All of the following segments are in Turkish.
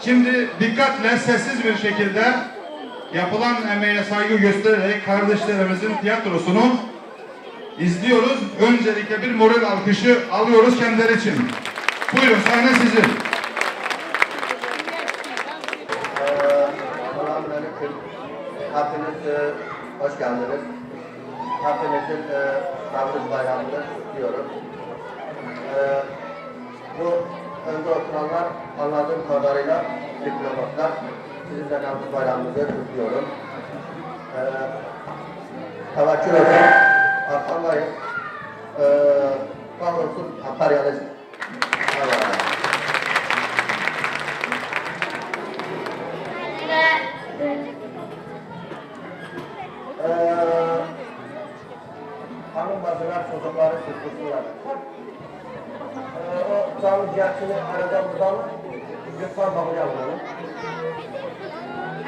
Şimdi dikkatle sessiz bir şekilde yapılan emeğe saygı göstererek kardeşlerimizin tiyatrosunu izliyoruz. Öncelikle bir moral alkışı alıyoruz kendileri için. Buyurun sahne sizin. Hepiniz e, hoş geldiniz. Hepinizin e, Navruz Bayramı'nı kutluyorum. E, bu önde oturanlar anladığım kadarıyla diplomatlar. Sizin de Navruz Bayramınızı kutluyorum. E, tevekkül edin, arkamayın. E, kahrolsun emperyalizm. Canlı ciğerçini arada buradan lütfen bakacağım onu.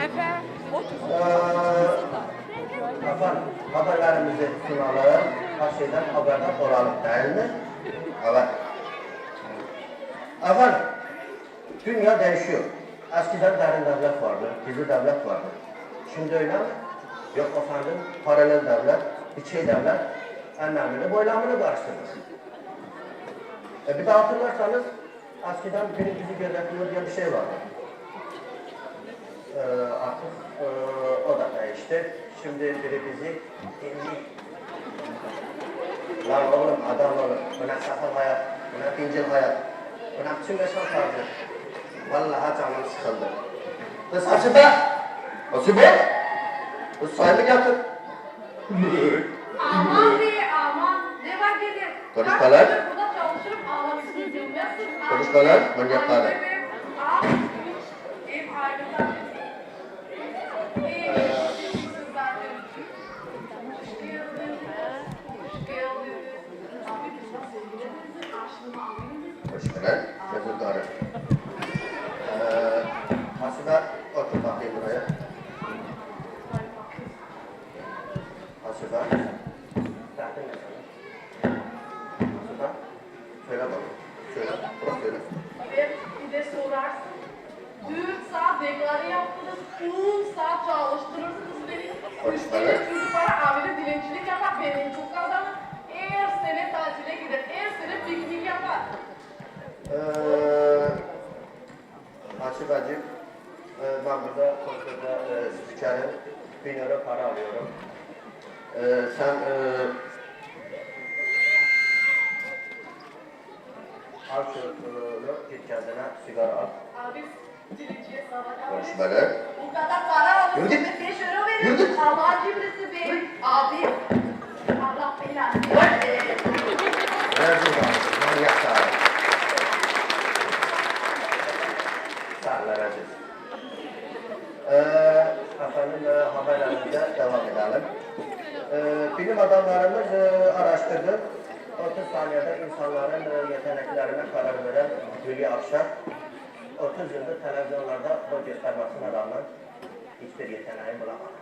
Efe, otur. Ee, efendim, haberlerimizi sunalım. Her şeyden haberdar olalım değil mi? Evet. Efendim, dünya değişiyor. Eskiden derin devlet vardı, gizli devlet vardı. Şimdi öyle mi? Yok efendim, paralel devlet, içey devlet, enlemini boylamını karıştırmış. E bir de hatırlarsanız, eskiden biri bizi gözetliyor diye bir şey vardı. Ee, artık e, o da değişti. Şimdi biri bizi dinliyor. Lan oğlum, adam oğlum, bu ne safal hayat, bu ne pincil hayat, bu ne biçim yaşam tarzı. Vallahi canım sıkıldı. Kız Hasibe! Hasibe! Kız sayımı getir. Aman be aman. Ne var dedim. Konuşmalar. Almayız. Hoş geldin. Gözün karı. Ee, Hasibe, otur bakayım buraya. Hasibe. Konserde e, spikerim. Bin euro para alıyorum. Ee, sen e, al şunu, git kendine sigara al. Abi dilenciye sadaka. Konuşmalar. Bu kadar para Yürü alıyorsun, git. 5 euro veriyorsun. Allah cibrisi be. Abi, Allah belanı. Ver buradan, manyak sağa. Sağlar aziz. Ee, efendim e, haberlerimize devam edelim. Ee, bilim adamlarımız e, araştırdı. 30 saniyede insanların e, yeteneklerine karar veren Hülya Akşar 30 yıldır televizyonlarda boy göstermesine rağmen hiçbir yeteneği bulamadı.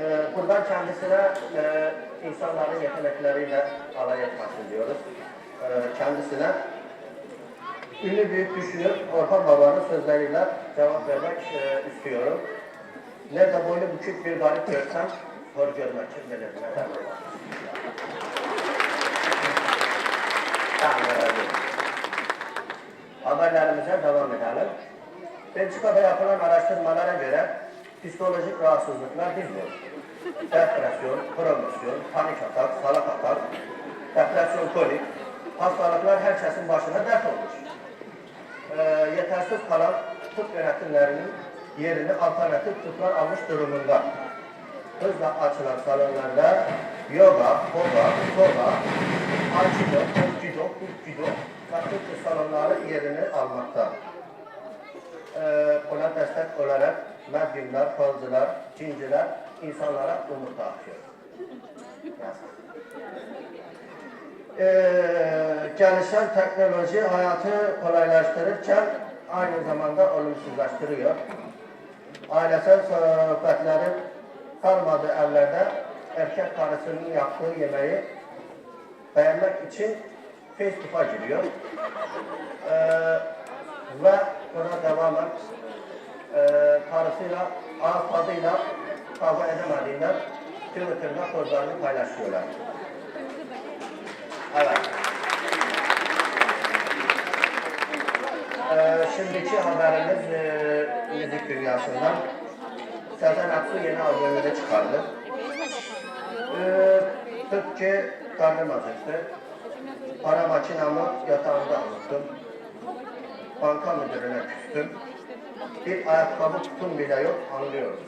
Ee, buradan kendisine e, insanların yetenekleriyle alay etmesin diyoruz. Ee, kendisine ünlü büyük düşünür Orhan Baba'nın sözleriyle cevap vermek e, istiyorum. Nerede boynu bükük bir garip görsem, hor görmek? Tamam, öyle. Haberlerimize devam edelim. Belçika'da yapılan araştırmalara göre psikolojik rahatsızlıklar bilmiyor. Depresyon, promosyon, panik atak, salak atak, depresyon kolik, hastalıklar herkesin başına dert olmuş. Ee, yetersiz kalan tıp yönetimlerinin yerini alternatif tıplar almış durumunda. Hızla açılan salonlarda yoga, hoga, soga, aikido, kokido, hukkido, farklı salonları yerini almakta. Ee, buna destek olarak medyumlar, falcılar, cinciler insanlara umut dağıtıyor. Ee, gelişen teknoloji hayatı kolaylaştırırken aynı zamanda olumsuzlaştırıyor. Ailesel sohbetlerin kalmadığı evlerde erkek karısının yaptığı yemeği beğenmek için Facebook'a giriyor. Ee, Ve buna devamen e, karısıyla, ağız tadıyla kavga edemediğinden Twitter'da pozlarını paylaşıyorlar. Evet. Ee, şimdiki haberimiz e, müzik dünyasından. Sezen Aksu yeni albümünü çıkardı. Ee, Türkçe karnım acıktı. Para makinamı yatağımda unuttum. Banka müdürüne küstüm. Bir ayakkabı kutum bile yok anlıyoruz.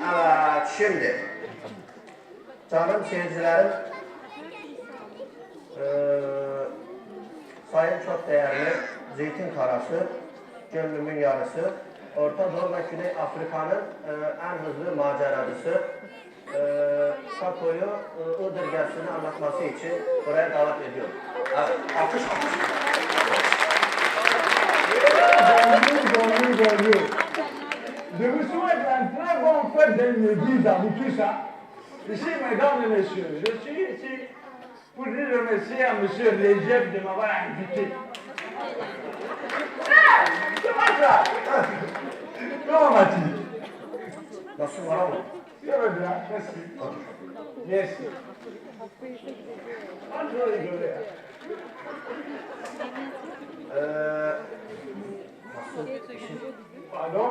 Evet şimdi canım seyircilerim eee sayın çok değerli Zeytin Karası gönlümün yarısı Orta Doğu ve Güney Afrika'nın eee, en hızlı maceracısı eee Kako'yu eee, Iğdır gezisini anlatması için buraya davet ediyorum. Evet, alkış alkış. Bonjour, bonjour, bonjour. Je vous souhaite un très bon fête de l'église à hein. Ici, mesdames et messieurs, je suis ici pour dire remercier à M. Léger de m'avoir invité. C'est pas ça? Comment m'a-t-il Merci, Merci. Merci. Hein. Bonjour, euh... Pardon?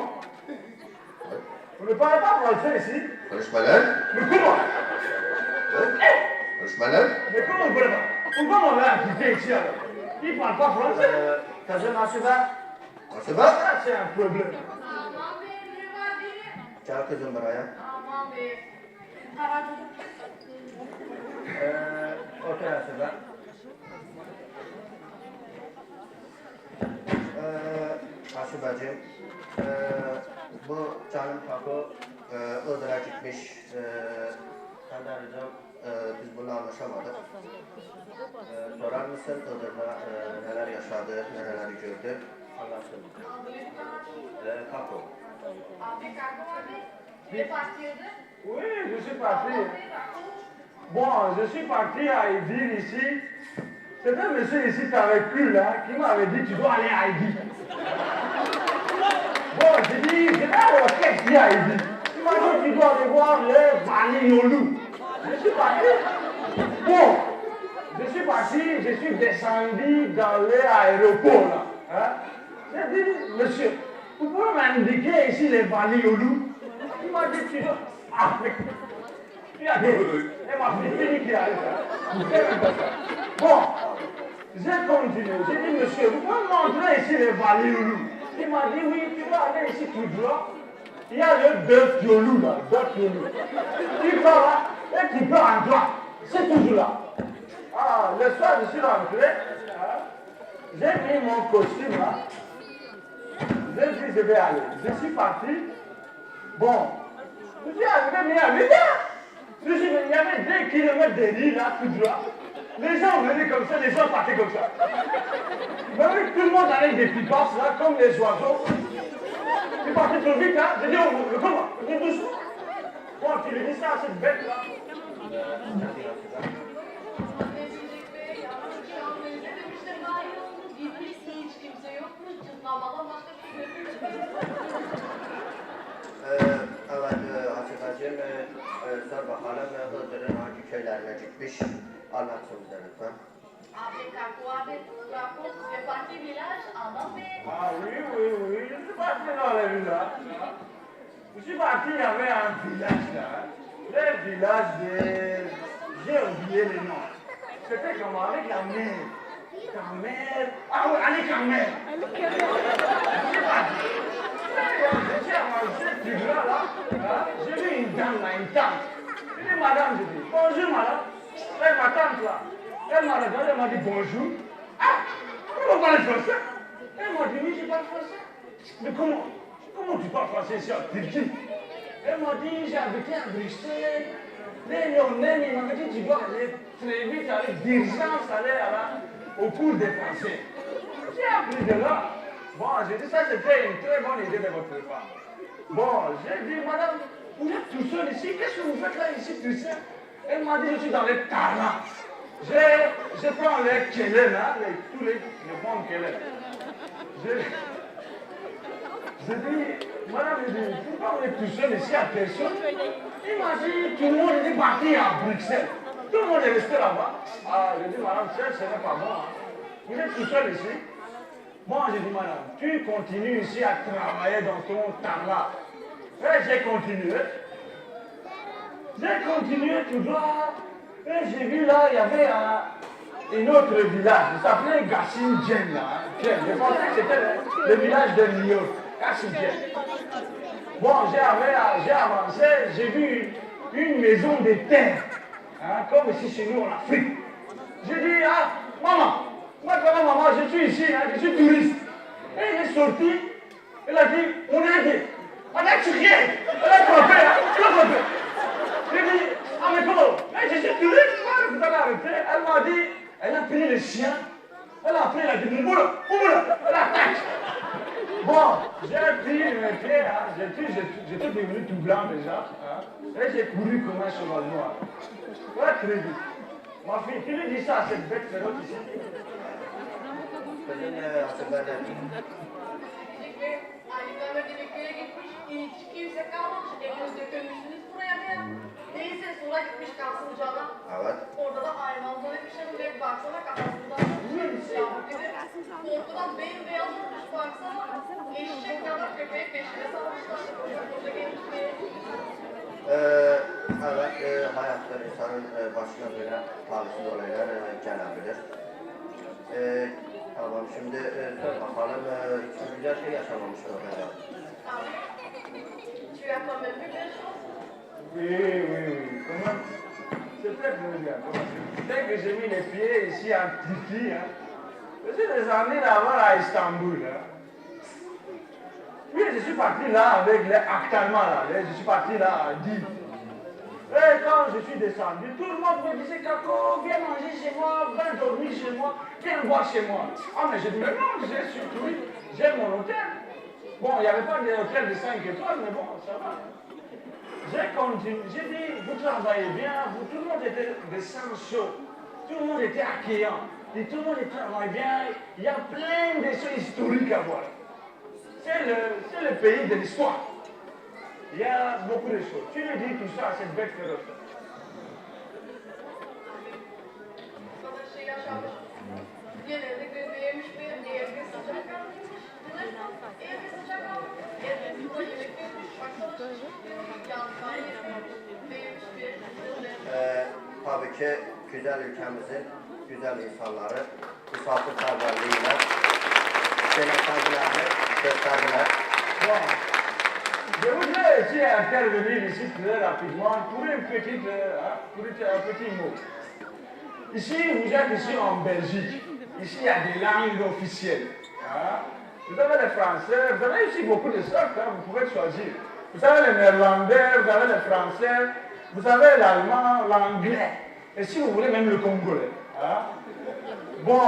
Vous ne parlez pas français ici? Je parle. Mais comment? Vous parlez pas Pourquoi on l'a alors Il ne parle pas français Eee kızım Asibe. Asibe. Ça, c'est un problème. Aman be müvadili. Gel kızım buraya. Aman be. Karacılık. Eee otur Asibe. Eee Asibeciğim. Eee bu canım Paco eee Iğdır'a gitmiş. Eee senden sorar mısın Iğdır'da neler yaşadı, gördü? Anlatsın. Kako? Oui, je suis parti. Bon, je suis parti à ici. C'est un monsieur ici qui avait cru là, qui m'avait dit tu dois aller à Aïdir. Bon, j'ai dit, c'est pas le qu'est-ce qu'il y a à Aïdir. Il m'a dit tu dois aller voir le suis parti. Bon, je suis parti, je suis descendu dans l'aéroport là. Hein? J'ai dit, monsieur, vous pouvez m'indiquer ici les Baliolou Il m'a dit, tu. Ah, mais. Il a dit, elle m'a fini qu'il arrive là. Bon, j'ai continué. J'ai dit, monsieur, vous pouvez me montrer ici les Baliolou Il m'a dit, oui, tu dois aller ici tout droit. Il y a le bœuf Yolou là, bœuf. Tu vas là? Et tu en droite. C'est toujours là. Ah, le soir, je suis rentré. hein, J'ai pris mon costume. J'ai dit, je vais aller. Je suis parti. Bon, je suis arrivé, mais à 8 heures. Je il y avait 2 kilomètres de riz là, tout droit. Les gens venaient comme ça, les gens partaient comme ça. Même tout le monde avec des pipas là, comme les oiseaux. Tu partais trop vite, hein J'ai dit, oh, oh, comment dis doucement. Là. Şey görmemiş. Ee, evet e, Hacıbacım e, e, sor bakalım e, Iğdır'ın hangi köylerine gitmiş anlatsın bize lütfen. Ah oui, oui, oui, je suis parti dans le village. Je suis parti, il y avait un village là. Le village de... J'ai oublié le nom. C'était comme avec la mer. La mer... Ah oui, avec la mer. Je suis parti. J'ai mangé du gras là. hein. J'ai vu une dame là, une tante. J'ai dit, madame, je dis, bonjour madame. Elle ma tante là. Elle m'a regardé, elle m'a dit bonjour. Ah, vous parlez français? Elle m'a dit, oui, je parle français. Mais comment? Comment tu parles français ici en Turquie Elle m'a dit, j'ai habité à Bruxelles. Les Lyonnais, il m'a dit, tu dois aller très vite, aller d'urgence, aller à la- au cours des français. J'ai appris de là. Bon, j'ai dit, ça c'était une très bonne idée de votre part. Bon, j'ai dit, madame, vous êtes tout seul ici, qu'est-ce que vous faites là ici tout seul Elle m'a dit, je suis dans les talents. Je, prends les kélés là, les, tous les, les bons je dis, madame, je dis, pourquoi vous êtes tout seul ici à personne Imagine, tout le monde est parti à Bruxelles. Tout le monde est resté là-bas. Ah, je dis, madame, ça, ce n'est pas bon. hein. Vous êtes tout seul ici. Moi, je dis, madame, tu continues ici à travailler dans ton tarlat. Et j'ai continué. J'ai continué tout droit. Et j'ai vu là, il y avait un, un autre village. Il s'appelait Gassin là. hein. Je pensais que c'était le, village de Djen. Bon, j'ai av- j'ai avancé, j'ai vu une, maison de terre. hein, comme ici chez nous en Afrique. J'ai dit, ah, maman, moi quand maman, je suis ici, hein, je suis touriste. Et elle est sortie, elle a dit, on est aidé. On a tué. Elle a trompé, hein, elle a trompé. J'ai dit, ah mais comment? Mais je suis touriste, vous avez arrêté. Elle m'a dit, elle a pris le chien, elle a pris, elle a dit, mon boulot, mon elle attaque. Bon, j'ai pris pieds, hein, j'étais, devenu tout blanc déjà, hein, et j'ai couru comme un cheval noir. Ouais, très vite. Ma fille, tu lui dis ça à cette bête féroce ici. E, aylıklarla dedeklere gitmiş. Hiç kimse kalmamış. Eviniz dökülmüşsünüz buraya be. Neyse sonra gitmiş kalsın cana. Evet. Orada da hayvanlar etmişler ve baksana gibi. Korkudan bembeyaz olmuş baksana. Eşek ya da köpeği peşine salmışlar. Bir Ee, evet, e, hayatta insanın e, başına böyle talihsiz olaylar e, gelebilir. Ee, tamam, şimdi e, bakalım, e, hiçbir güzel şey yaşamamışsın o kadar. Tu as quand même vu belle chose. Oui, oui, oui. Comment C'est très bien. Dès que j'ai mis les pieds ici en Turquie, hein, j'ai des années là-bas à Istanbul. Hein. Oui, je suis parti là avec les actuellement là. les- Je suis parti là à 10. Et quand je suis descendu, tout le monde me disait Kako, viens manger chez moi, viens dormir chez moi, viens boire chez moi. Ah, mais j'ai dit, mais non, j'ai surtout, j'ai mon hôtel. Bon, il n'y avait pas d'hôtel de 5 étoiles, mais bon, ça va. J'ai dit, vous travaillez bien, tout le monde était des chauds, tout le monde était accueillant, tout le monde travaille bien, il y a plein de choses historiques à voir. C'est le, pays de l'histoire. Il y a beaucoup de choses. Tu lui dis tout ça à cette bête féroce. Tabii ki güzel ülkemizin güzel insanları misafirperverliğiyle denetlendilerini gösterdiler. Je voudrais aussi intervenir ici très rapidement pour une petite, euh, pour un petit mot. Ici, vous êtes ici en Belgique. Ici, il y a des langues officielles. hein. Vous avez le français, vous avez ici beaucoup de sortes, hein, vous pouvez choisir. Vous avez le néerlandais, vous avez le français, vous avez l'allemand, l'anglais. Et si vous voulez, même le congolais. hein. Bon,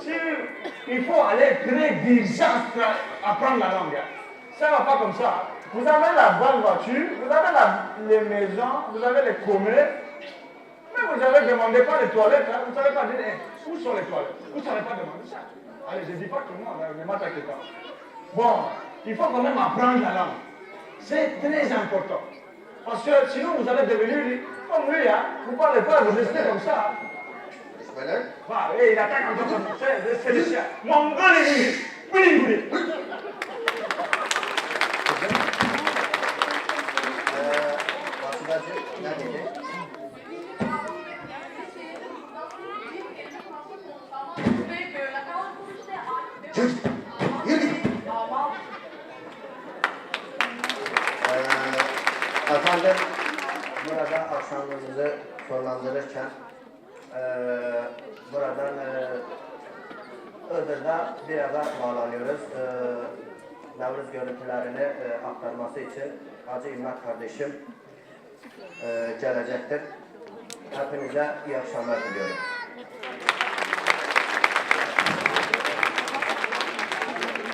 si il faut aller très d'urgence apprendre la langue, hein. ça ne va pas comme ça. Vous avez la bonne voiture, vous avez la- les maisons, vous avez les commerces, mais vous avez demandé pas les toilettes, hein. vous ne savez pas dire Eh, où sont les toilettes? Vous ne savez pas demander ça. Allez, je ne dis pas tout le monde, ne m'attaquez pas. Bon, il faut quand même apprendre la langue. C'est très important. Parce que sinon vous allez devenir comme lui, hein. vous ne parlez pas, vous restez comme ça. hein. Va, et il attaque encore comme ça, c'est le chien. Mongol et Goulet. Goulet, Goulet. Ee, Basıdacı efendim, burada akşamımızı sonlandırırken ee, buradan ee, Iğdır'da bir eve bağlanıyoruz. Ee, Nevruz görüntülerini ee, aktarması için Hacı İmmet kardeşim ee, gelecektir. Hepinize iyi akşamlar diliyorum.